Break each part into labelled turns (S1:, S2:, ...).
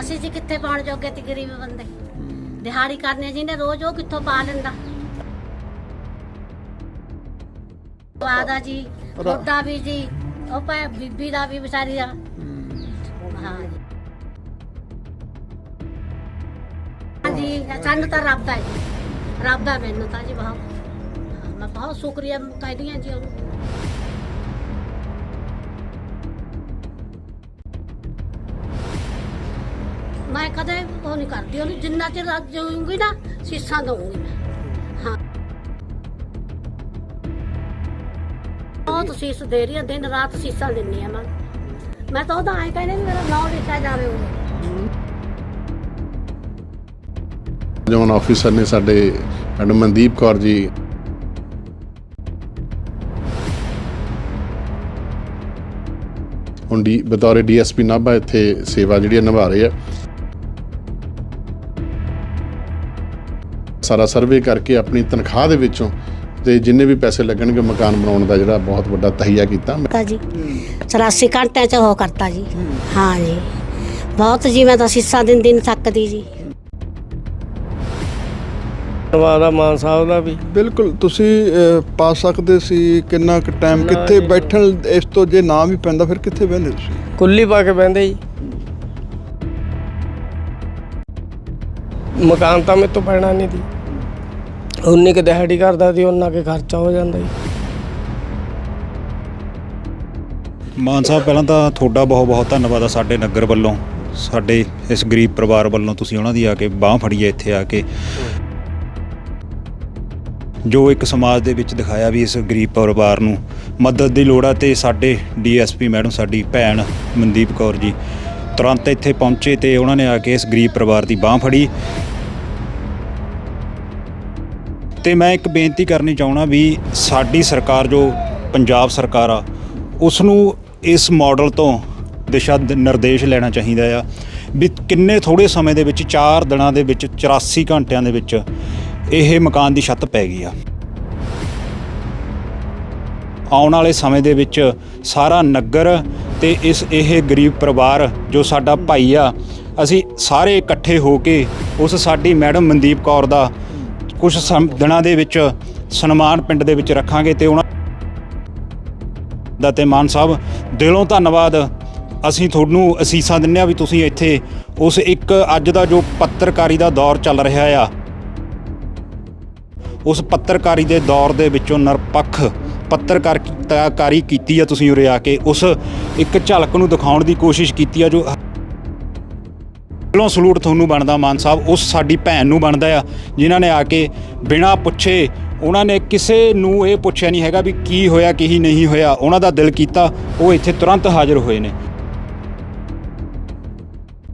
S1: ਅਸੀਂ ਜੀ ਕਿੱਥੇ ਪਾਉਣ ਜੋਗੇ ਤੇ ਗਰੀਬ ਬੰਦੇ? ਦਿਹਾੜੀ ਕਰਨੇ ਜਿਹਨੇ ਰੋਜ਼ ਉਹ ਕਿੱਥੋਂ ਪਾ ਲੈਂਦਾ? ਵਾਦਾ ਜੀ ਰੋਟਾ ਵੀ ਜੀ ਉਹ ਪਾ ਬੀਬੀ ਦਾ ਵੀ ਵਿਚਾਰੀ ਦਾ। ਹਾਂ। ਜੀ। ਹਾਂਜੀ ਸਾਨੂੰ ਤਾਂ ਰੱਬ ਦਾ ਜੀ। ਰੱਬ ਦਾ ਮੈਨੂੰ ਤਾਂ ਜੀ ਬਹੁਤ। ਹਾਂ, ਮੈਂ ਬਹੁਤ ਸ਼ੁਕਰੀਆ ਕਹਿੰਦੀ ਹਾਂ ਜੀ ਉਹਨੂੰ। ਕਦੇ ਉਹ ਨਹੀਂ ਕਰਦੀ, ਉਹਨੂੰ ਜਿੰਨਾ ਚਿਰ ਰੱਜ ਜਾਊਂਗੀ ਨਾ, ਸੀਸਾਂ ਦਊਂਗੀ ਮੈਂ। ਹਾਂ। ਬਹੁਤ ਸੀਸ ਦੇ ਰਹੀ ਆ, ਦਿਨ ਰਾਤ ਸੀਸਾਂ ਦਿੰਨੀ ਆ ਮੈਂ। ਮੈਂ ਤਾਂ ਉਹਦਾ ਐ ਕਹਿੰਦੀ ਵੀ ਮੇਰਾ ਨਾਮ ਲਿਖਿਆ ਜਾਵੇ ਉਹਦੇ
S2: ਜਵਾਨ ਆਫੀਸਰ ਨੇ ਸਾਡੇ ਮੈਡਮ ਮਨਦੀਪ ਕੌਰ ਜੀ ਹੁਣ ਡੀ ਬਤੌਰ ਡੀਐਸਪੀ ਨਾਭਾ ਇੱਥੇ ਸੇਵਾ ਜਿਹੜੀ ਨਿਭਾ ਰਹੇ ਆ। ਸਾਰਾ ਸਰਵੇ ਕਰਕੇ ਆਪਣੀ ਤਨਖਾਹ ਦੇ ਵਿੱਚੋਂ ਤੇ ਜਿੰਨੇ ਵੀ ਪੈਸੇ ਲੱਗਣਗੇ ਮਕਾਨ ਬਣਾਉਣ ਦਾ ਜਿਹੜਾ ਬਹੁਤ ਵੱਡਾ ਤਹੀਆ ਕੀਤਾ।
S1: ਕਰਤਾ ਜੀ। 84 ਘੰਟਿਆਂ ਚ ਉਹ ਕਰਤਾ ਜੀ। ਹਾਂ ਜੀ। ਬਹੁਤ ਜੀ ਮੈਂ ਤਾਂ ਸੀਸਾਂ ਦਿਨ ਦਿਨ ਥੱਕਦੀ ਜੀ।
S3: ਧੰਨਵਾਦ ਆ ਮਾਨ ਸਾਹਿਬ ਦਾ ਵੀ।
S4: ਬਿਲਕੁਲ ਤੁਸੀਂ ਅਹ, ਪਾ ਸਕਦੇ ਸੀ ਕਿੰਨਾ ਕੁ ਟਾਈਮ ਕਿੱਥੇ। ਬੈਠਣ ਇਸ ਤੋਂ ਜੇ ਨਾ ਵੀ ਪੈਂਦਾ ਫਿਰ ਕਿੱਥੇ ਬਹਿੰਦੇ ਤੁਸੀਂ?
S3: ਕੁੱਲੀ ਪਾ ਕੇ ਬਹਿੰਦੇ ਜੀ। ਮਕਾਨ ਤਾਂ ਮੇਰੇ ਤੋਂ ਪੈਣਾ ਨਹੀਂ ਦੀ। ਉਨੀ ਕੁ ਦਿਹਾੜੀ ਕਰਦਾ ਸੀ, ਉਹਨਾਂ ਕੇ ਖਰਚਾ ਹੋ ਜਾਂਦਾ ਜੀ।
S5: ਮਾਨ ਸਾਹਿਬ, ਪਹਿਲਾਂ ਤਾਂ ਤੁਹਾਡਾ ਬਹੁਤ ਬਹੁਤ ਧੰਨਵਾਦ ਆ ਸਾਡੇ ਨਗਰ ਵੱਲੋਂ। ਸਾਡੇ ਇਸ ਗਰੀਬ ਪਰਿਵਾਰ ਵੱਲੋਂ ਤੁਸੀਂ ਉਹਨਾਂ ਦੀ ਆ ਕੇ ਬਾਹ ਫੜੀ ਹੈ ਇੱਥੇ ਆ ਕੇ। ਜੋ ਇੱਕ ਸਮਾਜ ਦੇ ਵਿੱਚ ਦਿਖਾਇਆ ਵੀ ਇਸ ਗਰੀਬ ਪਰਿਵਾਰ ਨੂੰ ਮਦਦ ਦੀ ਲੋੜ ਆ ਤੇ ਸਾਡੇ ਡੀਐਸਪੀ ਮੈਡਮ, ਸਾਡੀ ਭੈਣ ਮਨਦੀਪ ਕੌਰ ਜੀ ਤੁਰੰਤ ਇੱਥੇ ਪਹੁੰਚੇ ਤੇ ਉਹਨਾਂ ਨੇ ਆ ਕੇ ਇਸ ਗਰੀਬ ਪਰਿਵਾਰ ਦੀ ਬਾਹ ਫੜੀ। ਤੇ ਮੈਂ ਇੱਕ ਬੇਨਤੀ ਕਰਨੀ ਚਾਹਣਾ ਵੀ ਸਾਡੀ ਸਰਕਾਰ ਜੋ ਪੰਜਾਬ ਸਰਕਾਰ ਆ ਉਸ ਨੂੰ ਇਸ ਮਾਡਲ ਤੋਂ ਦਿਸ਼ਾ ਨਿਰਦੇਸ਼ ਲੈਣਾ ਚਾਹੀਦਾ ਆ ਵੀ ਕਿੰਨੇ ਥੋੜੇ ਸਮੇਂ ਦੇ ਵਿੱਚ 4 ਦਿਨਾਂ ਦੇ ਵਿੱਚ 84 ਘੰਟਿਆਂ ਦੇ ਵਿੱਚ ਇਹ ਮਕਾਨ ਦੀ ਛੱਤ ਪੈ ਗਈ ਆ। ਆਉਣ ਵਾਲੇ ਸਮੇਂ ਦੇ ਵਿੱਚ ਸਾਰਾ ਨਗਰ ਤੇ ਇਸ ਇਹ ਗਰੀਬ ਪਰਿਵਾਰ ਜੋ ਸਾਡਾ ਭਾਈ ਆ, ਅਸੀਂ ਸਾਰੇ ਇਕੱਠੇ ਹੋ ਕੇ ਉਸ ਸਾਡੀ ਮੈਡਮ ਮਨਦੀਪ ਕੌਰ ਦਾ ਕੁਝ ਦਿਨਾਂ ਦੇ ਵਿੱਚ ਸਨਮਾਨ ਪਿੰਡ ਦੇ ਵਿੱਚ ਰੱਖਾਂਗੇ ਤੇ ਉਹਨਾਂ ਦਾ ਤੇ ਮਾਨ ਸਾਹਿਬ, ਦਿਲੋਂ ਧੰਨਵਾਦ। ਅਸੀਂ ਤੁਹਾਨੂੰ ਅਸੀਸਾਂ ਦਿੰਦੇ ਆ ਵੀ ਤੁਸੀਂ ਇੱਥੇ ਉਸ ਇੱਕ ਅੱਜ ਦਾ ਜੋ ਪੱਤਰਕਾਰੀ ਦਾ ਦੌਰ ਚੱਲ ਰਿਹਾ ਆ, ਉਸ ਪੱਤਰਕਾਰੀ ਦੇ ਦੌਰ ਦੇ ਵਿੱਚੋਂ ਨਿਰਪੱਖ ਪੱਤਰਕਾਰੀ ਕੀਤੀ ਆ ਤੁਸੀਂ ਉਰੇ ਆ ਕੇ। ਉਸ ਇੱਕ ਝਲਕ ਨੂੰ ਦਿਖਾਉਣ ਦੀ ਕੋਸ਼ਿਸ਼ ਕੀਤੀ ਆ ਜੋ ਦਿਲੋਂ ਸਲੂਟ ਤੁਹਾਨੂੰ ਬਣਦਾ ਮਾਨ ਸਾਹਿਬ ਉਸ ਸਾਡੀ ਭੈਣ ਨੂੰ ਬਣਦਾ ਆ ਜਿਨ੍ਹਾਂ ਨੇ ਆ ਕੇ ਬਿਨਾਂ ਪੁੱਛੇ ਉਹਨਾਂ ਨੇ ਕਿਸੇ ਨੂੰ ਇਹ ਪੁੱਛਿਆ ਨਹੀਂ ਹੈਗਾ ਵੀ ਕੀ ਹੋਇਆ ਕੀ ਨਹੀਂ ਹੋਇਆ ਉਹਨਾਂ ਦਾ ਦਿਲ ਕੀਤਾ ਉਹ ਇੱਥੇ ਤੁਰੰਤ ਹਾਜ਼ਰ ਹੋਏ ਨੇ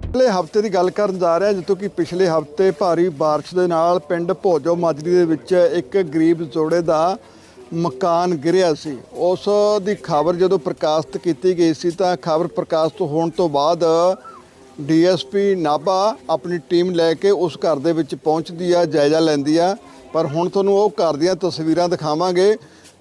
S4: ਪਿਛਲੇ ਹਫਤੇ ਦੀ ਗੱਲ ਕਰਨ ਜਾ ਰਿਹਾ ਜਿੱਥੋਂ ਕਿ ਪਿਛਲੇ ਹਫਤੇ ਭਾਰੀ بارش ਦੇ ਨਾਲ ਪਿੰਡ ਭੋਜੋ ਮਾਜਰੀ ਦੇ ਵਿੱਚ ਇੱਕ ਗਰੀਬ ਜੋੜੇ ਦਾ ਮਕਾਨ ਗਿਰਿਆ ਸੀ ਉਸ ਦੀ ਖਬਰ ਜਦੋਂ ਪ੍ਰਕਾਸ਼ਿਤ ਕੀਤੀ ਗਈ ਸੀ ਤਾਂ ਖਬਰ ਪ੍ਰਕਾਸ਼ਿਤ ਹੋਣ ਤੋਂ ਬਾਅਦ ਡੀਐਸਪੀ ਨਾਭਾ ਆਪਣੀ ਟੀਮ ਲੈ ਕੇ ਉਸ ਘਰ ਦੇ ਵਿੱਚ ਪਹੁੰਚਦੀ ਆ, ਜਾਇਜ਼ਾ ਲੈਂਦੀ ਆ। ਪਰ ਹੁਣ ਤੁਹਾਨੂੰ ਉਹ ਘਰ ਦੀਆਂ ਤਸਵੀਰਾਂ ਦਿਖਾਵਾਂਗੇ,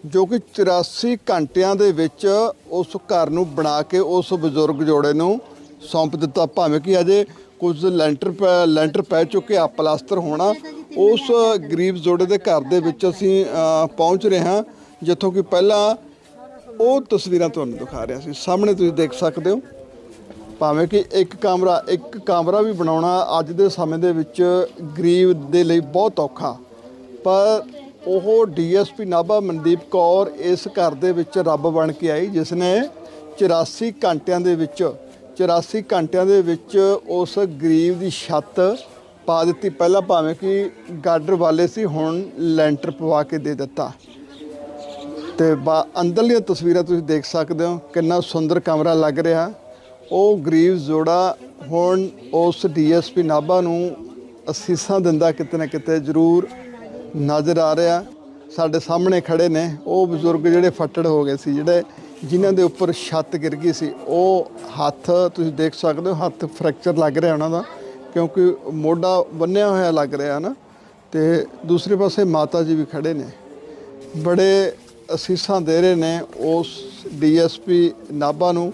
S4: ਜੋ ਕਿ 84 ਘੰਟਿਆਂ ਦੇ ਵਿੱਚ ਉਸ ਘਰ ਨੂੰ ਬਣਾ ਕੇ ਉਸ ਬਜ਼ੁਰਗ ਜੋੜੇ ਨੂੰ ਸੌਂਪ ਦਿੱਤਾ। ਭਾਵੇਂ ਕਿ ਅਜੇ ਕੁਝ ਲੈਂਟਰ ਪੈ- ਲੈਂਟਰ ਪੈ ਚੁੱਕੇ ਆ, ਪਲਾਸਟਰ ਹੋਣਾ, ਉਸ ਗਰੀਬ ਜੋੜੇ ਦੇ ਘਰ ਦੇ ਵਿੱਚ ਅਸੀਂ ਪਹੁੰਚ ਰਹੇ ਹਾਂ, ਜਿੱਥੋਂ ਕਿ ਪਹਿਲਾਂ ਉਹ ਤਸਵੀਰਾਂ ਤੁਹਾਨੂੰ ਦਿਖਾ ਰਿਹਾ ਸੀ। ਸਾਹਮਣੇ ਤੁਸੀਂ ਦੇਖ ਸਕਦੇ ਹੋ। ਭਾਵੇਂ ਕਿ ਇੱਕ ਕਮਰਾ ਇੱਕ ਕਮਰਾ ਵੀ ਬਣਾਉਣਾ ਅੱਜ ਦੇ ਸਮੇਂ ਦੇ ਵਿੱਚ ਗਰੀਬ ਦੇ ਲਈ ਬਹੁਤ ਔਖਾ। ਪਰ ਉਹ ਡੀਐਸਪੀ ਨਾਭਾ ਮਨਦੀਪ ਕੌਰ ਇਸ ਘਰ ਦੇ ਵਿੱਚ ਰੱਬ ਬਣ ਕੇ ਆਈ ਜਿਸ ਨੇ 84 ਘੰਟਿਆਂ ਦੇ ਵਿੱਚ 84 ਘੰਟਿਆਂ ਦੇ ਵਿੱਚ ਉਸ ਗਰੀਬ ਦੀ ਛੱਤ ਪਾ ਦਿੱਤੀ। ਪਹਿਲਾਂ ਭਾਵੇਂ ਕਿ ਗਾਡਰ ਵਾਲੇ ਸੀ, ਹੁਣ ਲੈਂਟਰ ਪਵਾ ਕੇ ਦੇ ਦਿੱਤਾ। ਤੇ ਬਾ, ਅੰਦਰਲੀਆਂ ਤਸਵੀਰਾਂ ਤੁਸੀਂ ਦੇਖ ਸਕਦੇ ਹੋ, ਕਿੰਨਾ ਸੁੰਦਰ ਕਮਰਾ ਲੱਗ ਰਿਹਾ। ਉਹ ਗਰੀਬ ਜੋੜਾ ਹੁਣ ਉਸ ਡੀਐਸਪੀ ਨਾਭਾ ਨੂੰ ਅਸੀਸਾਂ ਦਿੰਦਾ ਕਿਤੇ ਨਾ ਕਿਤੇ ਜ਼ਰੂਰ ਨਜ਼ਰ ਆ ਰਿਹਾ। ਸਾਡੇ ਸਾਹਮਣੇ ਖੜੇ ਨੇ। ਉਹ ਬਜ਼ੁਰਗ ਜਿਹੜੇ ਫੱਟੜ ਹੋ ਗਏ ਸੀ, ਜਿਹੜੇ ਜਿਨ੍ਹਾਂ ਦੇ ਉੱਪਰ ਛੱਤ ਗਿਰ ਗਈ ਸੀ, ਉਹ ਹੱਥ ਤੁਸੀਂ ਦੇਖ ਸਕਦੇ ਹੋ, ਹੱਥ ਫ੍ਰੈਕਚਰ ਲੱਗ ਰਿਹਾ ਉਹਨਾਂ ਦਾ, ਕਿਉਂਕਿ ਮੋਢਾ ਬੰਨਿਆ ਹੋਇਆ ਲੱਗ ਰਿਹਾ ਨਾ। ਤੇ ਦੂਸਰੇ ਪਾਸੇ ਮਾਤਾ ਜੀ ਵੀ ਖੜੇ ਨੇ। ਬੜੇ ਅਸੀਸਾਂ ਦੇ ਰਹੇ ਨੇ ਉਸ ਡੀਐਸਪੀ ਨਾਭਾ ਨੂੰ।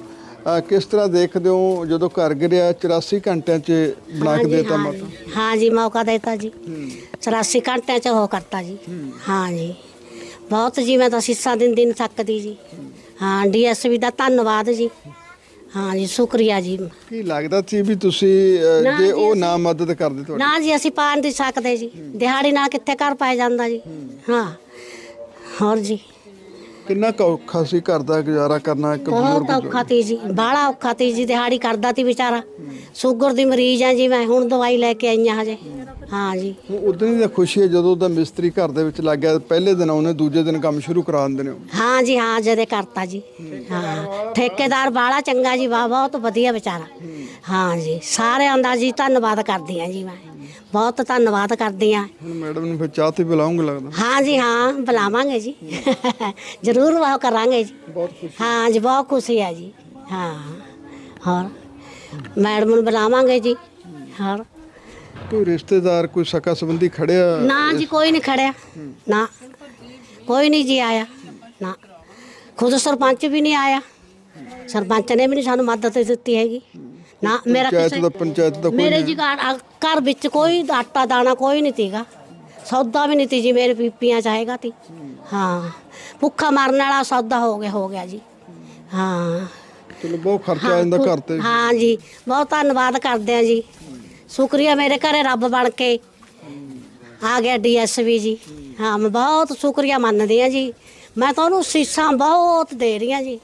S4: ਕਿਸ ਤਰ੍ਹਾਂ ਦੇਖਦੇ ਹੋ ਜਦੋਂ ਘਰ ਗਿਰਿਆ 84 ਘੰਟਿਆਂ 'ਚ ਬਣਾ ਕੇ
S1: हाँ जी,
S4: ਦੇਤਾ
S1: हाँ
S4: ਮਾਤਾ
S1: जी, हाँ जी मौका देता जी ਚੁਰਾਸੀ ਘੰਟਿਆਂ ਚ ਉਹ ਕਰਤਾ ਜੀ ਹਾਂ ਜੀ ਬਹੁਤ ਜੀ ਮੈਂ ਤਾਂ ਸੀਸਾਂ ਦਿਨ ਦਿਨ ਥੱਕਦੀ ਜੀ ਹਾਂ ਡੀਐਸਪੀ ਦਾ ਧੰਨਵਾਦ ਜੀ ਹਾਂ ਜੀ ਸ਼ੁਕਰੀਆ ਜੀ
S4: ਕੀ ਲੱਗਦਾ ਸੀ ਵੀ ਤੁਸੀਂ ਅ,
S1: ਨਾ
S4: ਜੇ
S1: ਜੀ,
S4: ਉਹ ਨਾ ਮਦਦ ਕਰਦੇ ਤੁਹਾਡੀ
S1: ਨਾ ਜੀ ਅਸੀਂ ਪਾ ਨਹੀਂ ਸਕਦੇ ਜੀ ਦਿਹਾੜੀ ਨਾਲ ਕਿੱਥੇ ਘਰ ਪਾਇਆ ਜਾਂਦਾ ਜੀ ਹਾਂ ਹੋਰ ਜੀ
S4: ਕਿੰਨਾ ਕੁ ਔਖਾ ਸੀ ਘਰ ਦਾ ਗੁਜ਼ਾਰਾ ਕਰਨਾ ਇੱਕ
S1: ਬਹੁਤ
S4: ਬਜ਼ੁਰਗ
S1: ਔਖਾ ਤੀ ਜੀ ਬਾਹਲਾ ਔਖਾ ਤੀ ਜੀ ਦਿਹਾੜੀ ਕਰਦਾ ਤੀ ਵਿਚਾਰਾ। ਸ਼ੂਗਰ ਦੀ ਮਰੀਜ਼ ਆ ਜੀ ਮੈਂ ਹੁਣ ਦਵਾਈ ਲੈ ਕੇ ਆਈ ਹਾਂ ਹਜੇ। ਹਾਂ ਜੀ।
S4: ਉਦੋਂ ਹੀ ਤਾਂ ਖੁਸ਼ੀ ਹੈ ਜਦੋਂ ਦਾ ਮਿਸਤਰੀ ਘਰ ਦੇ ਵਿੱਚ ਲੱਗ ਗਿਆ ਪਹਿਲੇ ਦਿਨ ਉਹਨੇ ਦੂਜੇ ਦਿਨ ਕੰਮ ਸ਼ੁਰੂ ਕਰਾ ਦਿੰਦੇ ਨੇ ਉਹ।
S1: ਹਾਂ ਜੀ ਹਾਂ ਜਦੇ ਕਰਤਾ ਜੀ। ਹਾਂ ਠੇਕੇਦਾਰ ਬਾਲਾ ਚੰਗਾ ਜੀ ਵਾਹ ਬਹੁਤ ਵਧੀਆ ਵਿਚਾਰਾ। ਹਾਂ ਜੀ ਸਾਰਿਆਂ ਦਾ ਜੀ ਧੰਨਵਾਦ ਕਰਦੀ ਹਾਂ ਜੀ ਮੈਂ। ਬਹੁਤ ਧੰਨਵਾਦ ਕਰਦੀ ਹਾਂ।
S4: ਹੁਣ ਮੈਡਮ ਨੂੰ ਫਿਰ ਚਾਹ ਤੇ ਬੁਲਾਉਂਗੇ ਲੱਗਦਾ।
S1: ਹਾਂ ਜੀ ਹਾਂ ਬੁਲਾਵਾਂਗੇ ਜੀ। ਜ਼ਰੂਰ ਵਾਹ ਕਰਾਂਗੇ ਜੀ। ਹਾਂ ਜੀ ਬਹੁਤ ਖੁਸ਼ੀ ਹੈ ਜੀ। ਹਾਂ ਹੋਰ? ਮੈਡਮ ਨੂੰ ਬੁਲਾਵਾਂਗੇ ਜੀ। ਹੋਰ?
S4: ਕੋਈ ਰਿਸ਼ਤੇਦਾਰ ਕੋਈ ਸਕਾ ਸੰਬੰਧੀ ਖੜਿਆ?
S1: ਨਾ ਜੀ ਕੋਈ ਨਹੀਂ ਖੜਿਆ। ਨਾ। ਕੋਈ ਨਹੀਂ ਜੀ ਆਇਆ। ਨਾ। ਖੁਦ ਸਰਪੰਚ ਵੀ ਨਹੀਂ ਆਇਆ। ਸਰਪੰਚ ਨੇ ਵੀ ਨਹੀਂ ਸਾਨੂੰ ਮਦਦ ਦਿੱਤੀ ਹੈਗੀ। ਨਾ ਮੇਰਾ
S4: ਪੰਚਾਇਤ ਦਾ ਪੰਚਾਇਤ ਦਾ ਕੋਈ
S1: ਮੇਰੇ ਜੀ ਘਰ ਘਰ ਵਿੱਚ ਕੋਈ ਆਟਾ ਦਾਣਾ ਕੋਈ ਨਹੀਂ ਤੀਗਾ ਸੌਦਾ ਵੀ ਨਹੀਂ ਤੀ ਜੀ ਮੇਰੇ ਪੀਪੀਆਂ ਚਾਹੇਗਾ ਤੀ ਹਾਂ ਭੁੱਖਾ ਮਰਨ ਵਾਲਾ ਸੌਦਾ ਹੋ ਗਿਆ ਹੋ ਗਿਆ ਜੀ। ਹਾਂ।
S4: ਚਲੋ ਬਹੁਤ ਖਰਚਾ ਆ ਜਾਂਦਾ ਘਰ ਤੇ।
S1: ਹਾਂ ਜੀ ਬਹੁਤ ਧੰਨਵਾਦ ਕਰਦੇ ਆ ਜੀ। ਸ਼ੁਕਰੀਆ ਮੇਰੇ ਘਰੇ ਰੱਬ ਬਣ ਕੇ। ਆ ਗਿਆ ਡੀਐਸਵੀ ਜੀ। ਹਾਂ ਮੈਂ ਬਹੁਤ ਸ਼ੁਕਰੀਆ ਮੰਨਦੀ ਆ ਜੀ। ਮੈਂ ਤਾਂ ਉਹਨੂੰ ਸੀਸਾਂ ਬਹੁਤ ਦੇ ਰਹੀ ਆ ਜੀ।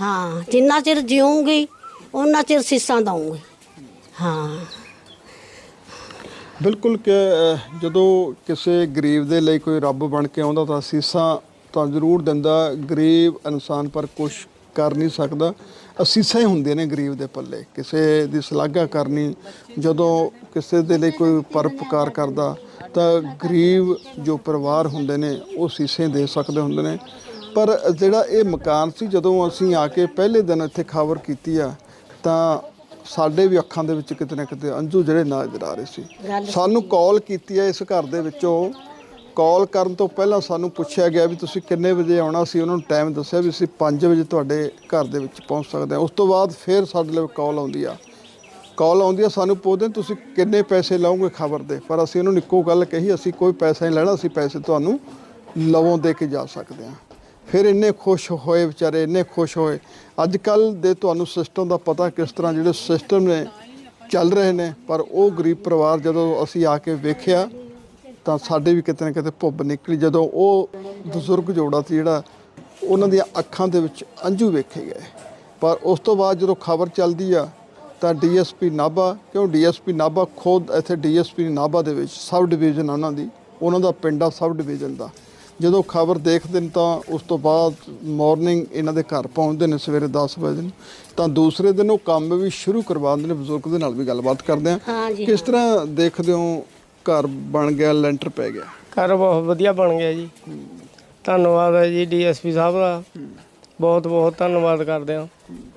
S1: ਹਾਂ ਜਿੰਨਾ ਚਿਰ ਜਿਉਂਗੀ ਉਹਨਾਂ ਚਿਰ ਸੀਸਾਂ ਦਊਂਗੀ। ਹਾਂ।
S4: ਬਿਲਕੁਲ ਕਿ ਜਦੋਂ ਕਿਸੇ ਗਰੀਬ ਦੇ ਲਈ ਕੋਈ ਰੱਬ ਬਣ ਕੇ ਆਉਂਦਾ ਤਾਂ ਅਸੀਸਾਂ ਤਾਂ ਜ਼ਰੂਰ ਦਿੰਦਾ। ਗਰੀਬ ਇਨਸਾਨ ਪਰ ਕੁਝ ਕਰ ਨਹੀਂ ਸਕਦਾ। ਅਸੀਸਾਂ ਹੀ ਹੁੰਦੀਆਂ ਨੇ ਗਰੀਬ ਦੇ ਪੱਲੇ। ਕਿਸੇ ਦੀ ਸ਼ਲਾਘਾ ਕਰਨੀ, ਜਦੋਂ ਕਿਸੇ ਦੇ ਲਈ ਕੋਈ ਪਰਉਪਕਾਰ ਕਰਦਾ, ਤਾਂ ਗਰੀਬ ਜੋ ਪਰਿਵਾਰ ਹੁੰਦੇ ਨੇ, ਉਹ ਸੀਸੇ ਦੇ ਸਕਦੇ ਹੁੰਦੇ ਨੇ। ਪਰ ਜਿਹੜਾ ਇਹ ਮਕਾਨ ਸੀ, ਜਦੋਂ ਅਸੀਂ ਆ ਕੇ ਪਹਿਲੇ ਦਿਨ ਇੱਥੇ ਖਬਰ ਕੀਤੀ ਆ ਤਾਂ ਸਾਡੇ ਵੀ ਅੱਖਾਂ ਦੇ ਵਿੱਚ ਕਿਤੇ ਨਾ ਕਿਤੇ ਅੰਜੂ ਜਿਹੜੇ ਨਜ਼ਰ ਆ ਰਹੇ ਸੀ। ਸਾਨੂੰ ਕਾਲ ਕੀਤੀ ਹੈ ਇਸ ਘਰ ਦੇ ਵਿੱਚੋਂ। ਕਾਲ ਕਰਨ ਤੋਂ ਪਹਿਲਾਂ ਸਾਨੂੰ ਪੁੱਛਿਆ ਗਿਆ ਵੀ ਤੁਸੀਂ ਕਿੰਨੇ ਵਜੇ ਆਉਣਾ ਸੀ? ਉਹਨਾਂ ਨੂੰ ਟਾਈਮ ਦੱਸਿਆ ਵੀ ਅਸੀਂ 5 ਵਜੇ ਤੁਹਾਡੇ ਘਰ ਦੇ ਵਿੱਚ ਪਹੁੰਚ ਸਕਦੇ ਹਾਂ। ਉਸ ਤੋਂ ਬਾਅਦ ਫਿਰ ਸਾਡੇ ਲਈ ਕਾਲ ਆਉਂਦੀ ਆ। ਕਾਲ ਆਉਂਦੀ ਆ ਸਾਨੂੰ ਪੁੱਛਦੇ ਤੁਸੀਂ ਕਿੰਨੇ ਪੈਸੇ ਲਾਓਗੇ ਖਬਰ ਦੇ? ਪਰ ਅਸੀਂ ਉਹਨਾਂ ਨੂੰ ਇੱਕੋ ਗੱਲ ਕਹੀ ਅਸੀਂ ਕੋਈ ਪੈਸਾ ਨਹੀਂ ਲੈਣਾ ਅਸੀਂ ਪੈਸੇ ਤੁਹਾਨੂੰ ਲਵੋਂ ਦੇ ਕੇ ਜਾ ਸਕਦੇ ਹਾਂ। ਫਿਰ ਇੰਨੇ ਖੁਸ਼ ਹੋਏ ਵਿਚਾਰੇ, ਇੰਨੇ ਖੁਸ਼ ਹੋਏ। ਅੱਜ ਕੱਲ ਦੇ ਤੁਹਾਨੂੰ ਸਿਸਟਮ ਦਾ ਪਤਾ ਕਿਸ ਤਰ੍ਹਾਂ ਜਿਹੜੇ ਸਿਸਟਮ ਨੇ, ਚੱਲ ਰਹੇ ਨੇ, ਪਰ ਉਹ ਗਰੀਬ ਪਰਿਵਾਰ ਜਦੋਂ ਅਸੀਂ ਆ ਕੇ ਵੇਖਿਆ, ਤਾਂ ਸਾਡੇ ਵੀ ਕਿਤੇ ਨਾ ਕਿਤੇ ਭੁੱਬ ਨਿਕਲੀ। ਜਦੋਂ ਉਹ ਬਜ਼ੁਰਗ ਜੋੜਾ ਸੀ ਜਿਹੜਾ, ਉਹਨਾਂ ਦੀਆਂ ਅੱਖਾਂ ਦੇ ਵਿੱਚ ਅੰਜੂ ਵੇਖੇ ਗਏ। ਪਰ ਉਸ ਤੋਂ ਬਾਅਦ ਜਦੋਂ ਖਬਰ ਚੱਲਦੀ ਆ, ਤਾਂ ਡੀਐਸਪੀ ਨਾਭਾ, ਕਿਉਂ ਡੀਐਸਪੀ ਨਾਭਾ ਖੁਦ ਇੱਥੇ ਡੀਐਸਪੀ ਨਾਭਾ ਦੇ ਵਿੱਚ ਸਬ ਡਿਵੀਜ਼ਨ ਉਹਨਾਂ ਦੀ, ਉਹਨਾਂ ਦਾ ਪਿੰਡ ਆ ਸਬ ਡਿਵੀਜ਼ਨ ਦਾ। ਜਦੋਂ ਖਬਰ ਦੇਖਦੇ ਨੇ ਤਾਂ ਉਸ ਤੋਂ ਬਾਅਦ ਮਾਰਨਿੰਗ ਇਹਨਾਂ ਦੇ ਘਰ ਪਹੁੰਚਦੇ ਨੇ ਸਵੇਰੇ 10 ਵਜੇ ਨੂੰ ਤਾਂ ਦੂਸਰੇ ਦਿਨ ਉਹ ਕੰਮ ਵੀ ਸ਼ੁਰੂ ਕਰਵਾ ਦਿੰਦੇ ਨੇ ਬਜ਼ੁਰਗ ਦੇ ਨਾਲ ਵੀ ਗੱਲਬਾਤ ਕਰਦੇ ਆ। ਕਿਸ ਤਰ੍ਹਾਂ ਦੇਖਦੇ ਹੋ ਘਰ ਬਣ ਗਿਆ ਲੈਂਟਰ ਪੈ ਗਿਆ?
S3: ਘਰ ਬਹੁਤ ਵਧੀਆ ਬਣ ਗਿਆ ਜੀ। ਧੰਨਵਾਦ ਹੈ ਜੀ ਡੀਐਸਪੀ ਸਾਹਿਬ ਦਾ। ਬਹੁਤ ਬਹੁਤ ਧੰਨਵਾਦ ਕਰਦੇ ਹਾਂ।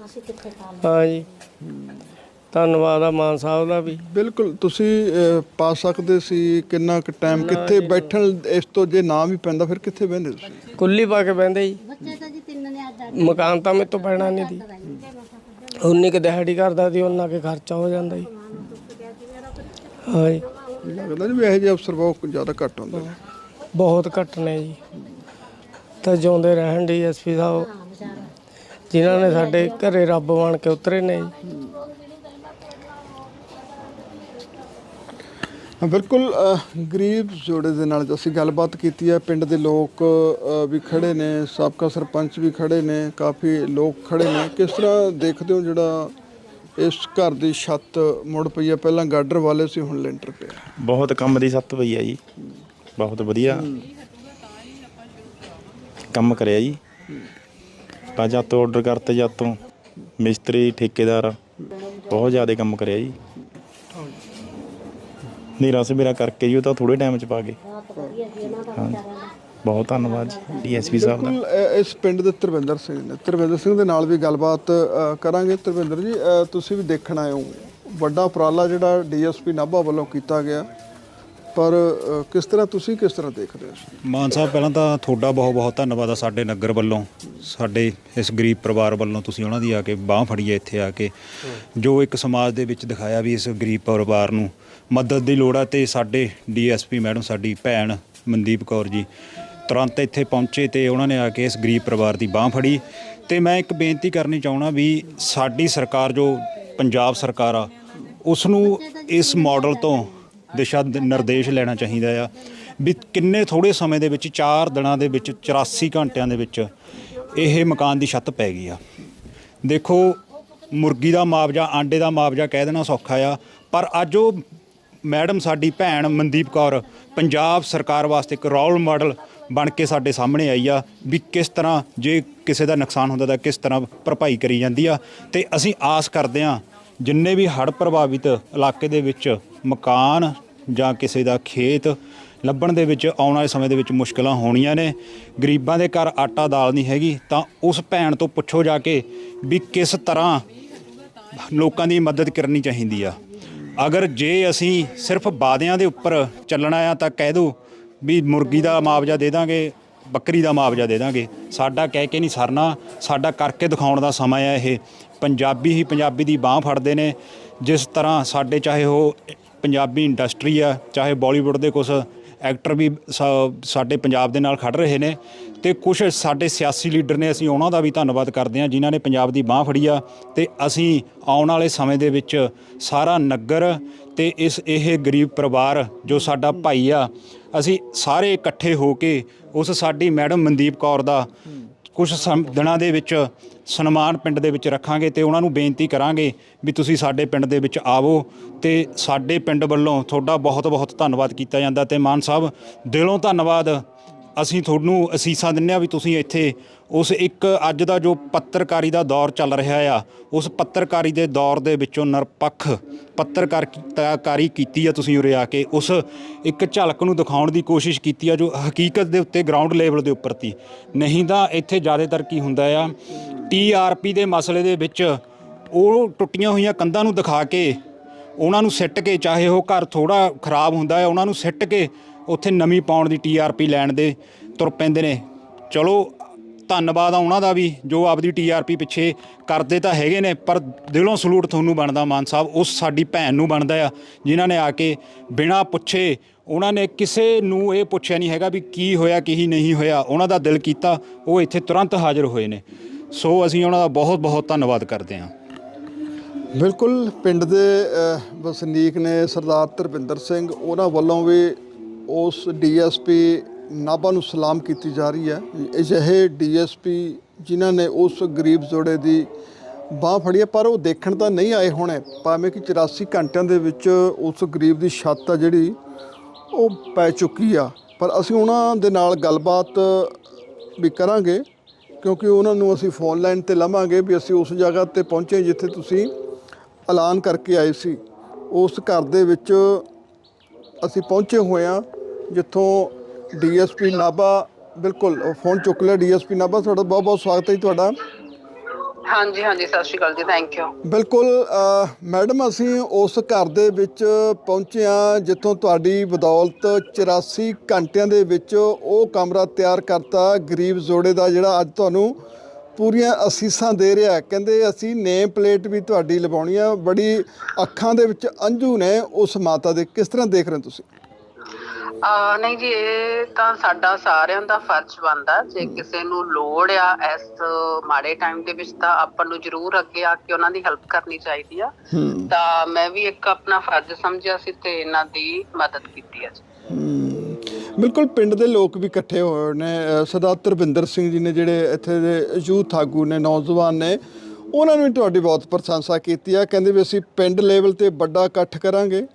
S1: ਅਸੀਂ ਕਿੱਥੇ ਕਾਲ
S3: ਹਾਂ ਜੀ। ਧੰਨਵਾਦ ਆ ਮਾਨ ਸਾਹਿਬ ਦਾ ਵੀ।
S4: ਬਿਲਕੁਲ ਤੁਸੀਂ ਅਹ, ਪਾ ਸਕਦੇ ਸੀ ਕਿੰਨਾ ਕੁ ਟਾਈਮ ਕਿੱਥੇ ਬੈਠਣ ਇਸ ਤੋਂ ਜੇ ਨਾ ਵੀ ਪੈਂਦਾ ਫਿਰ ਕਿੱਥੇ ਬਹਿੰਦੇ ਤੁਸੀਂ?
S3: ਕੁੱਲੀ ਪਾ ਕੇ ਬਹਿੰਦੇ ਜੀ।
S1: ਬੱਚੇ ਤਾਂ ਜੀ ਤਿੰਨ ਨੇ ਆਦਾ
S3: ਮਕਾਨ ਤਾਂ ਮੇਰੇ ਤੋਂ ਪੈਣਾ ਨਹੀਂ ਦੀ ਉਨੀ ਕੁ ਦਿਹਾੜੀ ਕਰਦਾ ਸੀ ਉਹਨਾਂ ਕੇ ਖਰਚਾ ਹੋ ਜਾਂਦਾ ਜੀ ਹਾਂ ਜੀ
S4: ਲੱਗਦਾ ਨਹੀਂ ਵੀ ਇਹੋ ਜਿਹੇ ਅਫਸਰ ਬਹੁਤ ਜ਼ਿਆਦਾ ਘੱਟ ਹੁੰਦੇ ਨੇ।
S3: ਬਹੁਤ ਘੱਟ ਨੇ ਜੀ। ਤਾਂ ਜਿਉਂਦੇ ਰਹਿਣ ਡੀਐਸਪੀ ਸਾਹਿਬ ਜਿਨ੍ਹਾਂ ਨੇ ਸਾਡੇ ਘਰੇ ਰੱਬ ਬਣ ਕੇ ਉਤਰੇ ਨੇ ਜੀ।
S4: ਬਿਲਕੁਲ ਗਰੀਬ ਜੋੜੇ ਦੇ ਨਾਲ ਅਸੀਂ ਗੱਲਬਾਤ ਕੀਤੀ ਹੈ ਪਿੰਡ ਦੇ ਲੋਕ ਵੀ ਖੜੇ ਨੇ ਸਾਬਕਾ ਸਰਪੰਚ ਵੀ ਖੜੇ ਨੇ ਕਾਫੀ ਲੋਕ ਖੜੇ ਨੇ। ਕਿਸ ਤਰ੍ਹਾਂ ਦੇਖਦੇ ਹੋ ਜਿਹੜਾ ਇਸ ਘਰ ਦੀ ਛੱਤ ਮੁੜ ਪਈ ਹੈ? ਪਹਿਲਾਂ ਗਾਡਰ ਵਾਲੇ ਸੀ ਹੁਣ ਲੈਂਟਰ ਪਿਆ।
S6: ਬਹੁਤ ਕੰਮ ਦੀ ਸੱਤ ਪਈ ਆ ਜੀ। ਬਹੁਤ ਵਧੀਆ। ਕੰਮ ਕਰਿਆ ਜੀ। ਤਾਂ ਜਦ ਤੋਂ ਆਰਡਰ ਕਰਤੇ ਜਦ ਤੋਂ ਮਿਸਤਰੀ ਠੇਕੇਦਾਰ ਬਹੁਤ ਜ਼ਿਆਦਾ ਕੰਮ ਕਰਿਆ ਜੀ। ਨੀਰਾ ਸਵੇਰਾ ਕਰਕੇ ਜੀ ਉਹ ਤਾਂ ਥੋੜੇ ਟਾਈਮ ਚ ਪਾ ਗਏ। ਹਾਂ ਬਹੁਤ ਧੰਨਵਾਦ ਜੀ ਡੀਐਸਪੀ ਸਾਹਿਬ ਦਾ।
S4: ਬਿਲਕੁਲ ਅ, ਇਸ ਪਿੰਡ ਦੇ ਤਰਵਿੰਦਰ ਸਿੰਘ ਨੇ ਤਰਵਿੰਦਰ ਸਿੰਘ ਦੇ ਨਾਲ ਵੀ ਗੱਲਬਾਤ ਅ, ਕਰਾਂਗੇ। ਤਰਵਿੰਦਰ ਜੀ ਅ, ਤੁਸੀਂ ਵੀ ਦੇਖਣ ਆਏ ਹੋ। ਵੱਡਾ ਉਪਰਾਲਾ ਜਿਹੜਾ ਡੀਐਸਪੀ ਨਾਭਾ ਵੱਲੋਂ ਕੀਤਾ ਗਿਆ। ਪਰ ਕਿਸ ਤਰ੍ਹਾਂ ਤੁਸੀਂ ਕਿਸ ਤਰ੍ਹਾਂ ਦੇਖ ਰਹੇ ਹੋ
S5: ਮਾਨ ਸਾਹਿਬ, ਪਹਿਲਾਂ ਤਾਂ ਤੁਹਾਡਾ ਬਹੁਤ ਬਹੁਤ ਧੰਨਵਾਦ ਆ ਸਾਡੇ ਨਗਰ ਵੱਲੋਂ, ਸਾਡੇ ਇਸ ਗਰੀਬ ਪਰਿਵਾਰ ਵੱਲੋਂ ਤੁਸੀਂ ਉਹਨਾਂ ਦੀ ਆ ਕੇ ਬਾਹ ਫੜੀ ਹੈ ਇੱਥੇ ਆ ਕੇ। ਜੋ ਇੱਕ ਸਮਾਜ ਦੇ ਵਿੱਚ ਦਿਖਾਇਆ ਵੀ ਇਸ ਗਰੀਬ ਪਰਿਵਾਰ ਨੂੰ ਮਦਦ ਦੀ ਲੋੜ ਆ ਤੇ ਸਾਡੇ ਡੀਐਸਪੀ ਮੈਡਮ, ਸਾਡੀ ਭੈਣ ਮਨਦੀਪ ਕੌਰ ਜੀ ਤੁਰੰਤ ਇੱਥੇ ਪਹੁੰਚੇ ਤੇ ਉਹਨਾਂ ਨੇ ਆ ਕੇ ਇਸ ਗਰੀਬ ਪਰਿਵਾਰ ਦੀ ਬਾਹ ਫੜੀ। ਤੇ ਮੈਂ ਇੱਕ ਬੇਨਤੀ ਕਰਨੀ ਚਾਹਣਾ ਵੀ ਸਾਡੀ ਸਰਕਾਰ, ਜੋ ਪੰਜਾਬ ਸਰਕਾਰ ਆ ਉਸ ਨੂੰ ਇਸ ਮਾਡਲ ਤੋਂ ਦਿਸ਼ਾ ਨਿਰਦੇਸ਼ ਲੈਣਾ ਚਾਹੀਦਾ ਆ ਵੀ ਕਿੰਨੇ ਥੋੜੇ ਸਮੇਂ ਦੇ ਵਿੱਚ 4 ਦਿਨਾਂ ਦੇ ਵਿੱਚ 84 ਘੰਟਿਆਂ ਦੇ ਵਿੱਚ ਇਹ ਮਕਾਨ ਦੀ ਛੱਤ ਪੈ ਗਈ ਆ। ਦੇਖੋ, ਮੁਰਗੀ ਦਾ ਮੁਆਵਜ਼ਾ ਆਂਡੇ ਦਾ ਮੁਆਵਜ਼ਾ ਕਹਿ ਦੇਣਾ ਸੌਖਾ ਆ, ਪਰ ਅੱਜ ਉਹ ਮੈਡਮ ਸਾਡੀ ਭੈਣ ਮਨਦੀਪ ਕੌਰ ਪੰਜਾਬ ਸਰਕਾਰ ਵਾਸਤੇ ਇੱਕ ਰੋਲ ਮਾਡਲ ਬਣ ਕੇ ਸਾਡੇ ਸਾਹਮਣੇ ਆਈ ਆ ਵੀ ਕਿਸ ਤਰ੍ਹਾਂ ਜੇ ਕਿਸੇ ਦਾ ਨੁਕਸਾਨ ਹੁੰਦਾ ਤਾਂ ਕਿਸ ਤਰ੍ਹਾਂ ਭਰਪਾਈ ਕਰੀ ਜਾਂਦੀ ਆ। ਤੇ ਅਸੀਂ ਆਸ ਕਰਦੇ ਆ, ਜਿੰਨੇ ਵੀ ਹੜ੍ਹ ਪ੍ਰਭਾਵਿਤ ਇਲਾਕੇ ਦੇ ਵਿੱਚ ਮਕਾਨ ਜਾਂ ਕਿਸੇ ਦਾ ਖੇਤ ਲੱਭਣ ਦੇ ਵਿੱਚ ਆਉਣ ਵਾਲੇ ਸਮੇਂ ਦੇ ਵਿੱਚ ਮੁਸ਼ਕਲਾਂ ਹੋਣੀਆਂ ਨੇ। ਗਰੀਬਾਂ ਦੇ ਘਰ ਆਟਾ ਦਾਲ ਨਹੀਂ ਹੈਗੀ, ਤਾਂ ਉਸ ਭੈਣ ਤੋਂ ਪੁੱਛੋ ਜਾ ਕੇ ਵੀ ਕਿਸ ਤਰ੍ਹਾਂ ਲੋਕਾਂ ਦੀ ਮਦਦ ਕਰਨੀ ਚਾਹੀਦੀ ਆ। ਅਗਰ ਜੇ ਅਸੀਂ ਸਿਰਫ ਵਾਅਦਿਆਂ ਦੇ ਉੱਪਰ ਚੱਲਣਾ ਆ, ਤਾਂ ਕਹਿ ਦੋ ਵੀ ਮੁਰਗੀ ਦਾ ਮੁਆਵਜ਼ਾ ਦੇ ਦਾਂਗੇ, ਬੱਕਰੀ ਦਾ ਮੁਆਵਜ਼ਾ ਦੇ ਦਾਂਗੇ। ਸਾਡਾ ਕਹਿ ਕੇ ਨਹੀਂ ਸਰਨਾ, ਸਾਡਾ ਕਰਕੇ ਦਿਖਾਉਣ ਦਾ ਸਮਾਂ ਆ ਇਹ। ਪੰਜਾਬੀ ਹੀ ਪੰਜਾਬੀ ਦੀ ਬਾਹ ਫੜਦੇ ਨੇ। ਜਿਸ ਤਰ੍ਹਾਂ ਸਾਡੇ ਚਾਹੇ ਉਹ ਪੰਜਾਬੀ ਇੰਡਸਟਰੀ ਆ, ਚਾਹੇ ਬਾਲੀਵੁੱਡ ਦੇ ਕੁਝ ਐਕਟਰ ਵੀ ਸਾ- ਸਾਡੇ ਪੰਜਾਬ ਦੇ ਨਾਲ ਖੜ ਰਹੇ ਨੇ ਤੇ ਕੁਝ ਸਾਡੇ ਸਿਆਸੀ ਲੀਡਰ ਨੇ ਅਸੀਂ ਉਹਨਾਂ ਦਾ ਵੀ ਧੰਨਵਾਦ ਕਰਦੇ ਹਾਂ ਜਿਨ੍ਹਾਂ ਨੇ ਪੰਜਾਬ ਦੀ ਬਾਹ ਫੜੀ ਆ ਤੇ ਅਸੀਂ ਆਉਣ ਵਾਲੇ ਸਮੇਂ ਦੇ ਵਿੱਚ ਸਾਰਾ ਨਗਰ ਤੇ ਇਸ ਇਹ ਗਰੀਬ ਪਰਿਵਾਰ ਜੋ ਸਾਡਾ ਭਾਈ ਆ, ਅਸੀਂ ਸਾਰੇ ਇਕੱਠੇ ਹੋ ਕੇ ਉਸ ਸਾਡੀ ਮੈਡਮ ਮਨਦੀਪ ਕੌਰ ਦਾ ਕੁਝ ਦਿਨਾਂ ਦੇ ਵਿੱਚ ਸਨਮਾਨ ਪਿੰਡ ਦੇ ਵਿੱਚ ਰੱਖਾਂਗੇ ਤੇ ਉਹਨਾਂ ਨੂੰ ਬੇਨਤੀ ਕਰਾਂਗੇ ਵੀ ਤੁਸੀਂ ਸਾਡੇ ਪਿੰਡ ਦੇ ਵਿੱਚ ਆਵੋ ਤੇ ਸਾਡੇ ਪਿੰਡ ਵੱਲੋਂ ਤੁਹਾਡਾ ਬਹੁਤ ਬਹੁਤ ਧੰਨਵਾਦ ਕੀਤਾ ਜਾਂਦਾ ਤੇ ਮਾਨ ਸਾਹਿਬ, ਦਿਲੋਂ ਧੰਨਵਾਦ ਅਸੀਂ ਤੁਹਾਨੂੰ ਅਸੀਸਾਂ ਦਿੰਨੇ ਆ ਵੀ ਤੁਸੀਂ ਇੱਥੇ ਉਸ ਇੱਕ ਅੱਜ ਦਾ ਜੋ ਪੱਤਰਕਾਰੀ ਦਾ ਦੌਰ ਚੱਲ ਰਿਹਾ ਆ, ਉਸ ਪੱਤਰਕਾਰੀ ਦੇ ਦੌਰ ਦੇ ਵਿੱਚੋਂ ਨਿਰਪੱਖ ਪੱਤਰਕਾਰੀ ਕੀਤੀ ਆ ਤੁਸੀਂ ਉਰੇ ਆ ਕੇ, ਉਸ ਇੱਕ ਝਲਕ ਨੂੰ ਦਿਖਾਉਣ ਦੀ ਕੋਸ਼ਿਸ਼ ਕੀਤੀ ਆ ਜੋ ਹਕੀਕਤ ਦੇ ਉੱਤੇ ਗਰਾਊਂਡ ਲੈਵਲ ਦੇ ਉੱਪਰ ਤੀ ਨਹੀਂ ਤਾਂ ਇੱਥੇ ਜ਼ਿਆਦਾਤਰ ਕੀ ਹੁੰਦਾ ਆ ਟੀਆਰਪੀ ਦੇ ਮਸਲੇ ਦੇ ਵਿੱਚ ਉਹ ਟੁੱਟੀਆਂ ਹੋਈਆਂ ਕੰਧਾਂ ਨੂੰ ਦਿਖਾ ਕੇ, ਉਹਨਾਂ ਨੂੰ ਸਿੱਟ ਕੇ, ਚਾਹੇ ਉਹ ਘਰ ਥੋੜਾ ਖਰਾਬ ਹੁੰਦਾ ਹੈ ਉਹਨਾਂ ਨੂੰ ਸਿੱਟ ਕੇ ਉੱਥੇ ਨਵੀਂ ਪਾਉਣ ਦੀ ਟੀਆਰਪੀ ਲੈਣ ਦੇ ਤੁਰ ਪੈਂਦੇ ਨੇ। ਚਲੋ, ਧੰਨਵਾਦ ਆ ਉਹਨਾਂ ਦਾ ਵੀ, ਜੋ ਆਪਦੀ ਟੀਆਰਪੀ ਪਿੱਛੇ ਕਰਦੇ ਤਾਂ ਹੈਗੇ ਨੇ, ਪਰ ਦਿਲੋਂ ਸਲੂਟ ਤੁਹਾਨੂੰ ਬਣਦਾ ਮਾਨ ਸਾਹਿਬ ਉਸ ਸਾਡੀ ਭੈਣ ਨੂੰ ਬਣਦਾ ਆ, ਜਿਨ੍ਹਾਂ ਨੇ ਆ ਕੇ ਬਿਨਾਂ ਪੁੱਛੇ ਉਹਨਾਂ ਨੇ ਕਿਸੇ ਨੂੰ ਇਹ ਪੁੱਛਿਆ ਨਹੀਂ ਹੈਗਾ ਵੀ ਕੀ ਹੋਇਆ, ਕੀ ਨਹੀਂ ਹੋਇਆ, ਉਹਨਾਂ ਦਾ ਦਿਲ ਕੀਤਾ, ਉਹ ਇੱਥੇ ਤੁਰੰਤ ਹਾਜ਼ਰ ਹੋਏ ਨੇ। ਸੋ ਅਸੀਂ ਉਹਨਾਂ ਦਾ ਬਹੁਤ ਬਹੁਤ ਧੰਨਵਾਦ ਕਰਦੇ ਹਾਂ।
S4: ਬਿਲਕੁਲ, ਪਿੰਡ ਦੇ ਵਸਨੀਕ ਨੇ ਸਰਦਾਰ ਧਰਪਿੰਦਰ ਸਿੰਘ, ਉਹਨਾਂ ਵੱਲੋਂ ਵੀ ਉਸ ਡੀਐਸਪੀ ਨਾਭਾ ਨੂੰ ਸਲਾਮ ਕੀਤੀ ਜਾ ਰਹੀ ਹੈ। ਅਜਿਹੇ ਡੀਐਸਪੀ ਜਿਨ੍ਹਾਂ ਨੇ ਉਸ ਗਰੀਬ ਜੋੜੇ ਦੀ ਬਾਹ ਫੜੀ ਹੈ, ਪਰ ਉਹ ਦੇਖਣ ਤਾਂ ਨਹੀਂ ਆਏ ਹੋਣੇ। ਭਾਵੇਂ ਕਿ 84 ਘੰਟਿਆਂ ਦੇ ਵਿੱਚ ਉਸ ਗਰੀਬ ਦੀ ਛੱਤ ਆ ਜਿਹੜੀ, ਉਹ ਪੈ ਚੁੱਕੀ ਆ। ਪਰ ਅਸੀਂ ਉਹਨਾਂ ਦੇ ਨਾਲ ਗੱਲਬਾਤ ਵੀ ਕਰਾਂਗੇ, ਕਿਉਂਕਿ ਉਹਨਾਂ ਨੂੰ ਅਸੀਂ ਫੋਨ ਲਾਈਨ ਤੇ ਲਵਾਂਗੇ ਵੀ ਅਸੀਂ ਉਸ ਜਗ੍ਹਾ ਤੇ ਪਹੁੰਚੇ ਜਿੱਥੇ ਤੁਸੀਂ ਐਲਾਨ ਕਰਕੇ ਆਏ ਸੀ। ਉਸ ਘਰ ਦੇ ਵਿੱਚ ਅਸੀਂ ਪਹੁੰਚੇ ਹੋਏ ਹਾਂ ਜਿੱਥੋਂ ਡੀਐਸਪੀ ਨਾਭਾ ਬਿਲਕੁਲ ਫੋਨ ਚੁੱਕ ਲਿਆ ਡੀਐਸਪੀ ਨਾਭਾ ਤੁਹਾਡਾ ਬਹੁਤ ਬਹੁਤ ਸਵਾਗਤ ਹੈ ਜੀ ਤੁਹਾਡਾ।
S7: ਹਾਂਜੀ ਹਾਂਜੀ ਸਤਿ ਸ਼੍ਰੀ ਅਕਾਲ ਜੀ ਥੈਂਕ ਯੂ
S4: ਬਿਲਕੁਲ ਮੈਡਮ ਅਸੀਂ ਉਸ ਘਰ ਦੇ ਵਿੱਚ ਪਹੁੰਚੇ ਹਾਂ ਜਿੱਥੋਂ ਤੁਹਾਡੀ ਬਦੌਲਤ 84 ਘੰਟਿਆਂ ਦੇ ਵਿੱਚ ਉਹ ਕਮਰਾ ਤਿਆਰ ਕਰਤਾ ਗਰੀਬ ਜੋੜੇ ਦਾ ਜਿਹੜਾ ਅੱਜ ਤੁਹਾਨੂੰ ਪੂਰੀਆਂ ਅਸੀਸਾਂ ਦੇ ਰਿਹਾ। ਕਹਿੰਦੇ ਅਸੀਂ ਨੇਮ ਪਲੇਟ ਵੀ ਤੁਹਾਡੀ ਲਵਾਉਣੀ ਆ। ਬੜੀ ਅੱਖਾਂ ਦੇ ਵਿੱਚ ਅੰਜੂ ਨੇ ਉਸ ਮਾਤਾ ਦੇ। ਕਿਸ ਤਰ੍ਹਾਂ ਦੇਖ ਰਹੇ ਤੁਸੀਂ?
S7: ਆ ਨਹੀਂ ਜੀ ਇਹ ਤਾਂ ਸਾਡਾ ਸਾਰਿਆਂ ਦਾ ਫਰਜ਼ ਬਣਦਾ। ਜੇ ਕਿਸੇ ਨੂੰ ਲੋੜ ਆ ਇਸ ਮਾੜੇ ਟਾਈਮ ਦੇ ਵਿੱਚ ਤਾਂ ਆਪਾਂ ਨੂੰ ਜ਼ਰੂਰ ਅੱਗੇ ਆ ਕੇ ਉਹਨਾਂ ਦੀ ਹੈਲਪ ਕਰਨੀ ਚਾਹੀਦੀ ਆ। ਤਾਂ ਮੈਂ ਵੀ ਇੱਕ ਆਪਣਾ ਫਰਜ਼ ਸਮਝਿਆ ਸੀ ਤੇ ਇਹਨਾਂ ਦੀ ਮਦਦ ਕੀਤੀ ਆ ਜੀ।
S4: ਬਿਲਕੁਲ ਪਿੰਡ ਦੇ ਲੋਕ ਵੀ ਇਕੱਠੇ ਹੋਏ ਨੇ ਸਰਦਾਰ ਧਰਵਿੰਦਰ ਸਿੰਘ ਜੀ ਨੇ ਜਿਹੜੇ ਇੱਥੇ ਦੇ ਯੂਥ ਆਗੂ ਨੇ, ਨੌਜਵਾਨ ਨੇ, ਉਹਨਾਂ ਨੇ ਵੀ ਤੁਹਾਡੀ ਬਹੁਤ ਪ੍ਰਸ਼ੰਸਾ ਕੀਤੀ ਆ। ਕਹਿੰਦੇ ਵੀ ਅਸੀਂ ਪਿੰਡ ਲੈਵਲ ਤੇ ਵੱਡਾ ਇਕੱਠ ਕਰਾਂਗੇ।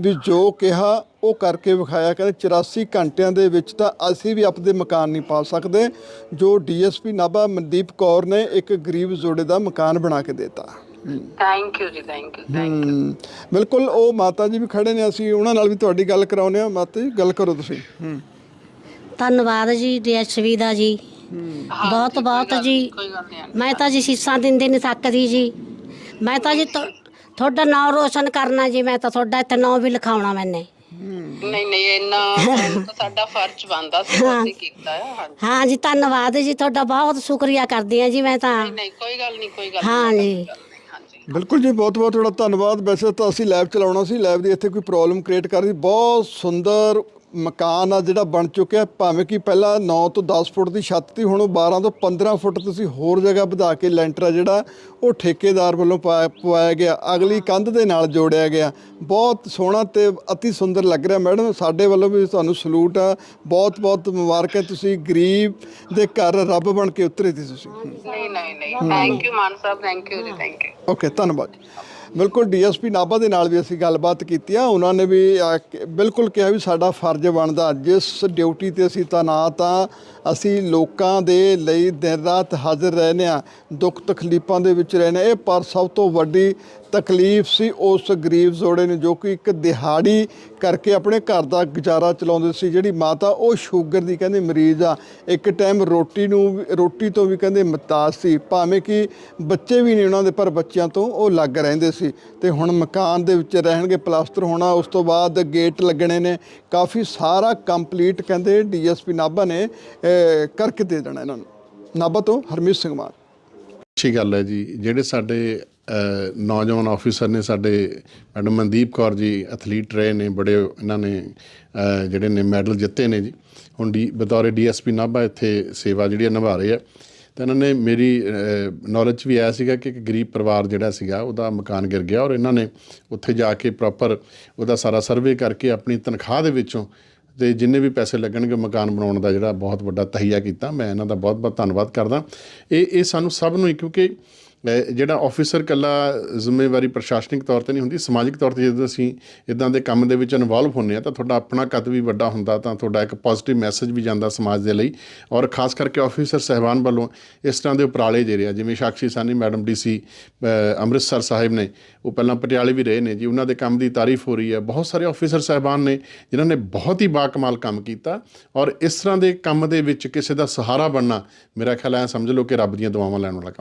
S4: ਵੀ ਜੋ ਕਿਹਾ, ਉਹ ਕਰਕੇ ਵਿਖਾਇਆ। ਕਹਿੰਦੇ 84 ਘੰਟਿਆਂ ਦੇ ਵਿੱਚ ਤਾਂ ਅਸੀਂ ਵੀ ਆਪਦੇ ਮਕਾਨ ਨਹੀਂ ਪਾ ਸਕਦੇ। ਜੋ ਡੀਐਸਪੀ ਨਾਭਾ ਮਨਦੀਪ ਕੌਰ ਨੇ ਇੱਕ ਗਰੀਬ ਜੋੜੇ ਦਾ ਮਕਾਨ ਬਣਾ ਕੇ ਦਿੱਤਾ।
S7: ਥੈਂਕ ਯੂ ਜੀ ਥੈਂਕ ਯੂ ਥੈਂਕ ਯੂ
S4: ਹਮ, ਬਿਲਕੁਲ ਉਹ ਮਾਤਾ ਜੀ ਵੀ ਖੜੇ ਨੇ ਅਸੀਂ ਉਹਨਾਂ ਨਾਲ ਵੀ ਤੁਹਾਡੀ ਗੱਲ ਕਰਾਉਂਦੇ ਆ ਮਾਤਾ ਜੀ ਗੱਲ ਕਰੋ ਤੁਸੀਂ। ਹੂੰ।
S1: ਧੰਨਵਾਦ ਜੀ ਡੀਐਸਵੀ ਦਾ ਜੀ। ਬਹੁਤ ਬਹੁਤ ਜੀ।
S7: ਕੋਈ ਗੱਲ ਨਹੀਂ
S1: ਮੈਂ ਤਾਂ ਜੀ ਸੀਸਾਂ ਦਿੰਦੇ ਨਹੀਂ ਥੱਕਦੀ ਜੀ। ਮੈਂ ਤਾਂ ਜੀ ਤੁ- ਤੁਹਾਡਾ ਨਾਂ ਰੋਸ਼ਨ ਕਰਨਾ ਜੀ ਮੈਂ ਤਾਂ ਤੁਹਾਡਾ ਇੱਥੇ ਨਾਂ ਵੀ ਲਿਖਾਉਣਾ ਮੈਨੇ।
S7: ਨਹੀਂ ਨਹੀਂ ਇੰਨਾ ਸਾਨੂੰ ਤਾਂ ਸਾਡਾ ਫਰਜ਼ ਬਣਦਾ ਸੀ ਉਹ ਅਸੀਂ ਕੀਤਾ ਆ ਹਾਂਜੀ।
S1: ਹਾਂ ਜੀ ਧੰਨਵਾਦ ਜੀ ਤੁਹਾਡਾ ਬਹੁਤ ਸ਼ੁਕਰੀਆ ਕਰਦੀ ਹਾਂ ਜੀ ਮੈਂ ਤਾਂ।
S7: ਨਹੀਂ ਕੋਈ ਗੱਲ ਨਹੀਂ ਕੋਈ ਗੱਲ
S1: ਹਾਂ ਜੀ।
S7: ਹਾਂਜੀ
S4: ਬਿਲਕੁਲ ਜੀ, ਬਹੁਤ ਬਹੁਤ ਤੁਹਾਡਾ ਧੰਨਵਾਦ। ਵੈਸੇ ਤਾਂ ਅਸੀਂ ਲੈਬ ਚਲਾਉਣਾ ਸੀ ਲੈਬ ਦੀ ਇੱਥੇ ਕੋਈ ਪ੍ਰੋਬਲਮ ਕ੍ਰੀਏਟ ਕਰ ਰਹੀ। ਬਹੁਤ ਸੁੰਦਰ ਮਕਾਨ ਆ ਜਿਹੜਾ ਬਣ ਚੁੱਕਿਆ ਭਾਵੇਂ ਕਿ ਪਹਿਲਾਂ 9 ਤੋਂ 10 ਫੁੱਟ ਦੀ ਛੱਤ ਸੀ ਹੁਣ ਉਹ 12 ਤੋਂ 15 ਫੁੱਟ ਤੁਸੀਂ ਹੋਰ ਜਗ੍ਹਾ ਵਧਾ ਕੇ ਲੈਂਟਰ ਆ ਜਿਹੜਾ ਉਹ ਠੇਕੇਦਾਰ ਵੱਲੋਂ ਪਾਇਆ ਪਵਾਇਆ ਗਿਆ। ਅਗਲੀ ਕੰਧ ਦੇ ਨਾਲ ਜੋੜਿਆ ਗਿਆ। ਬਹੁਤ ਸੋਹਣਾ ਤੇ ਅਤੀ ਸੁੰਦਰ ਲੱਗ ਰਿਹਾ। ਮੈਡਮ ਸਾਡੇ ਵੱਲੋਂ ਵੀ ਤੁਹਾਨੂੰ ਸਲੂਟ ਆ। ਬਹੁਤ ਬਹੁਤ ਮੁਬਾਰਕਾਂ। ਤੁਸੀਂ ਗਰੀਬ ਦੇ ਘਰ ਰੱਬ ਬਣ ਕੇ ਉਤਰੇ ਸੀ ਤੁਸੀਂ।
S7: ਨਹੀਂ ਨਹੀਂ ਨਹੀਂ। Thank you Mann Sahib. Thank you ਜੀ ਥੈਂਕ ਯੂ
S4: ਓਕੇ ਧੰਨਵਾਦ ਬਿਲਕੁਲ ਡੀਐਸਪੀ ਨਾਭਾ ਦੇ ਨਾਲ ਵੀ ਅਸੀਂ ਗੱਲਬਾਤ ਕੀਤੀ ਆ। ਉਹਨਾਂ ਨੇ ਵੀ ਬਿਲਕੁਲ ਕਿਹਾ ਵੀ ਸਾਡਾ ਫਰਜ਼ ਬਣਦਾ, ਜਿਸ ਡਿਊਟੀ ਤੇ ਅਸੀਂ ਤਾਇਨਾਤ ਆ, ਅਸੀਂ ਲੋਕਾਂ ਦੇ ਲਈ ਦਿਨ ਰਾਤ ਹਾਜ਼ਰ ਰਹਿੰਦੇ ਆ, ਦੁੱਖ ਤਕਲੀਫਾਂ ਦੇ ਵਿੱਚ ਰਹਿੰਦੇ ਇਹ ਪਰ ਸਭ ਤੋਂ ਵੱਡੀ ਤਕਲੀਫ ਸੀ ਉਸ ਗਰੀਬ ਜੋੜੇ ਨੂੰ, ਜੋ ਕਿ ਇੱਕ ਦਿਹਾੜੀ ਕਰਕੇ ਆਪਣੇ ਘਰ ਦਾ ਗੁਜ਼ਾਰਾ ਚਲਾਉਂਦੇ ਸੀ। ਜਿਹੜੀ ਮਾਤਾ, ਉਹ ਸ਼ੂਗਰ ਦੀ ਕਹਿੰਦੇ ਮਰੀਜ਼ ਆ। ਇੱਕ ਟਾਈਮ ਰੋਟੀ ਨੂੰ ਵੀ- ਰੋਟੀ ਤੋਂ ਵੀ ਕਹਿੰਦੇ ਮਤਾਜ ਸੀ। ਭਾਵੇਂ ਕਿ ਬੱਚੇ ਵੀ ਨਹੀਂ ਉਹਨਾਂ ਦੇ, ਪਰ ਬੱਚਿਆਂ ਤੋਂ ਉਹ ਲੱਗ ਰਹਿੰਦੇ ਸੀ। ਤੇ ਹੁਣ ਮਕਾਨ ਦੇ ਵਿੱਚ ਰਹਿਣਗੇ, ਪਲਾਸਟਰ ਹੋਣਾ, ਉਸ ਤੋਂ ਬਾਅਦ ਗੇਟ ਲੱਗਣੇ ਨੇ। ਕਾਫੀ ਸਾਰਾ ਕੰਪਲੀਟ ਕਹਿੰਦੇ ਡੀਐਸਪੀ ਨਾਭਾ ਨੇ ਕਰਕੇ ਦੇ ਦੇਣਾ ਇਹਨਾਂ ਨੂੰ। ਨਾਭਾ ਤੋਂ ਹਰਮੀਤ ਸਿੰਘ ਮਾਨ।
S2: ਅੱਛੀ ਗੱਲ ਹੈ ਜੀ, ਜਿਹੜੇ ਸਾਡੇ ਨੌਜਵਾਨ ਆਫੀਸਰ ਨੇ ਸਾਡੇ ਮੈਡਮ ਮਨਦੀਪ ਕੌਰ ਜੀ ਐਥਲੀਟ ਰਹੇ ਨੇ, ਬੜੇ ਇਹਨਾਂ ਨੇ ਜਿਹੜੇ ਨੇ ਮੈਡਲ ਜਿੱਤੇ ਨੇ ਜੀ। ਹੁਣ ਡੀ, ਬਤੌਰ ਡੀਐਸਪੀ ਨਾਭਾ ਇੱਥੇ ਸੇਵਾ ਜਿਹੜੀ ਆ ਨਿਭਾ ਰਹੇ ਆ। ਤਾਂ ਇਹਨਾਂ ਨੇ ਮੇਰੀ ਨੌਲੇਜ ਵੀ ਆਇਆ ਸੀਗਾ ਕਿ ਇੱਕ ਗਰੀਬ ਪਰਿਵਾਰ ਜਿਹੜਾ ਸੀਗਾ, ਉਹਦਾ ਮਕਾਨ ਗਿਰ ਗਿਆ ਔਰ ਇਹਨਾਂ ਨੇ ਉੱਥੇ ਜਾ ਕੇ ਪ੍ਰੋਪਰ ਉਹਦਾ ਸਾਰਾ ਸਰਵੇ ਕਰਕੇ ਆਪਣੀ ਤਨਖਾਹ ਦੇ ਵਿੱਚੋਂ ਤੇ ਜਿੰਨੇ ਵੀ ਪੈਸੇ ਲੱਗਣਗੇ ਮਕਾਨ ਬਣਾਉਣ ਦਾ ਜਿਹੜਾ ਬਹੁਤ ਵੱਡਾ ਤਹੀਆ ਕੀਤਾ। ਮੈਂ ਇਹਨਾਂ ਦਾ ਬਹੁਤ ਬਹੁਤ ਧੰਨਵਾਦ ਕਰਦਾ। ਇਹ ਇਹ ਸਾਨੂੰ ਸਭ ਨੂੰ ਹੀ ਕਿਉਂਕਿ ਜਿਹੜਾ ਆਫੀਸਰ ਕੱਲਾ ਜ਼ਿੰਮੇਵਾਰੀ ਪ੍ਰਸ਼ਾਸਨਿਕ ਤੌਰ ਤੇ ਨਹੀਂ ਹੁੰਦੀ, ਸਮਾਜਿਕ ਤੌਰ ਤੇ ਜਦੋਂ ਅਸੀਂ ਇਦਾਂ ਦੇ ਕੰਮ ਦੇ ਵਿੱਚ ਇਨਵੋਲਵ ਹੁੰਨੇ ਆ, ਤਾਂ ਤੁਹਾਡਾ ਆਪਣਾ ਕੱਦ ਵੀ ਵੱਡਾ ਹੁੰਦਾ, ਤਾਂ ਤੁਹਾਡਾ ਇੱਕ ਪੋਜ਼ਿਟਿਵ ਮੈਸੇਜ ਵੀ ਜਾਂਦਾ ਸਮਾਜ ਦੇ ਲਈ। ਔਰ ਖਾਸ ਕਰਕੇ ਆਫੀਸਰ ਸਹਿਬਾਨ ਵੱਲੋਂ ਇਸ ਤਰ੍ਹਾਂ ਦੇ ਉਪਰਾਲੇ ਜਿਹੜੇ ਆ, ਜਿਵੇਂ ਸਾਕਸ਼ੀ ਸਾਨੀ ਮੈਡਮ ਡੀਸੀ ਅੰਮ੍ਰਿਤਸਰ ਸਾਹਿਬ ਨੇ, ਉਹ ਪਹਿਲਾਂ ਪਟਿਆਲੇ ਵੀ ਰਹੇ ਨੇ ਜੀ, ਉਹਨਾਂ ਦੇ ਕੰਮ ਦੀ ਤਾਰੀਫ ਹੋ ਰਹੀ ਹੈ। ਬਹੁਤ ਸਾਰੇ ਆਫੀਸਰ ਸਹਿਬਾਨ ਨੇ, ਜਿਨ੍ਹਾਂ ਨੇ ਬਹੁਤ ਹੀ ਬਾਕਮਾਲ ਕੰਮ ਕੀਤਾ। ਔਰ ਇਸ ਤਰ੍ਹਾਂ ਦੇ ਕੰਮ ਦੇ ਵਿੱਚ ਕਿਸੇ ਦਾ ਸਹਾਰਾ ਬਣਨਾ, ਮੇਰਾ ਖਿਆਲ ਹੈ ਸਮਝ ਲਓ ਕਿ ਰੱਬ ਦੀਆਂ ਦੁਆਵਾਂ ਲੈਣ ਵਾਲਾ ਕੰਮ